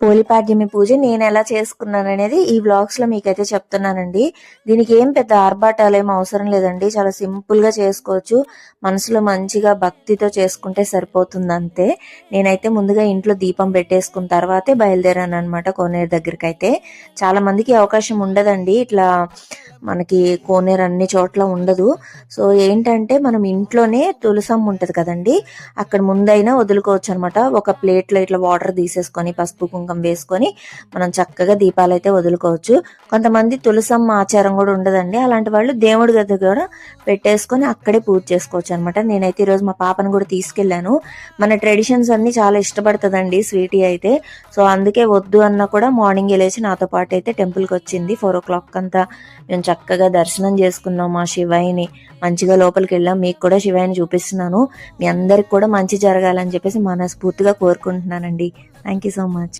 పోలిపాడ్యమి పూజ నేను ఎలా చేసుకున్నాను అనేది ఈ వ్లాగ్స్లో మీకైతే చెప్తున్నానండి. దీనికి ఏం పెద్ద ఆర్భాటాలు ఏం అవసరం లేదండి. చాలా సింపుల్గా చేసుకోవచ్చు. మనసులో మంచిగా భక్తితో చేసుకుంటే సరిపోతుంది అంతే నేనైతే ముందుగా ఇంట్లో దీపం పెట్టేసుకున్న తర్వాతే బయలుదేరాను అనమాట కోనేరు దగ్గరికి అయితే చాలా మందికి అవకాశం ఉండదండి. ఇట్లా మనకి కోనేరు అన్ని చోట్ల ఉండదు. సో ఏంటంటే మనం ఇంట్లోనే తులసమ్మ ఉంటది కదండి. అక్కడ ముందైనా వదులుకోవచ్చు అనమాట ఒక ప్లేట్లో ఇట్లా వాటర్ తీసేసుకొని పసుపు కుంకం వేసుకొని మనం చక్కగా దీపాలు అయితే వదులుకోవచ్చు. కొంతమంది తులసమ్మ ఆచారం కూడా ఉండదండి. అలాంటి వాళ్ళు దేవుడి గది కూడా పెట్టేసుకొని అక్కడే పూజ చేసుకోవచ్చు అనమాట నేనైతే ఈరోజు మా పాపను కూడా తీసుకెళ్ళాను. మన ట్రెడిషన్స్ అన్ని చాలా ఇష్టపడుతుందండి స్వీటీ అయితే. సో అందుకే వద్దు అన్న కూడా మార్నింగ్ వెళ్ళేసి నాతో పాటు అయితే టెంపుల్కి వచ్చింది. ఫోర్ ఓ క్లాక్ అంతా మేము చక్కగా దర్శనం చేసుకున్నాం మా శివయ్యని. మంచిగా లోపలికి వెళ్ళాం. మీకు కూడా శివయ్యని చూపిస్తున్నాను. మీ అందరికి కూడా మంచి జరగాలని చెప్పేసి మనస్ఫూర్తిగా కోరుకుంటున్నానండి. Thank you so much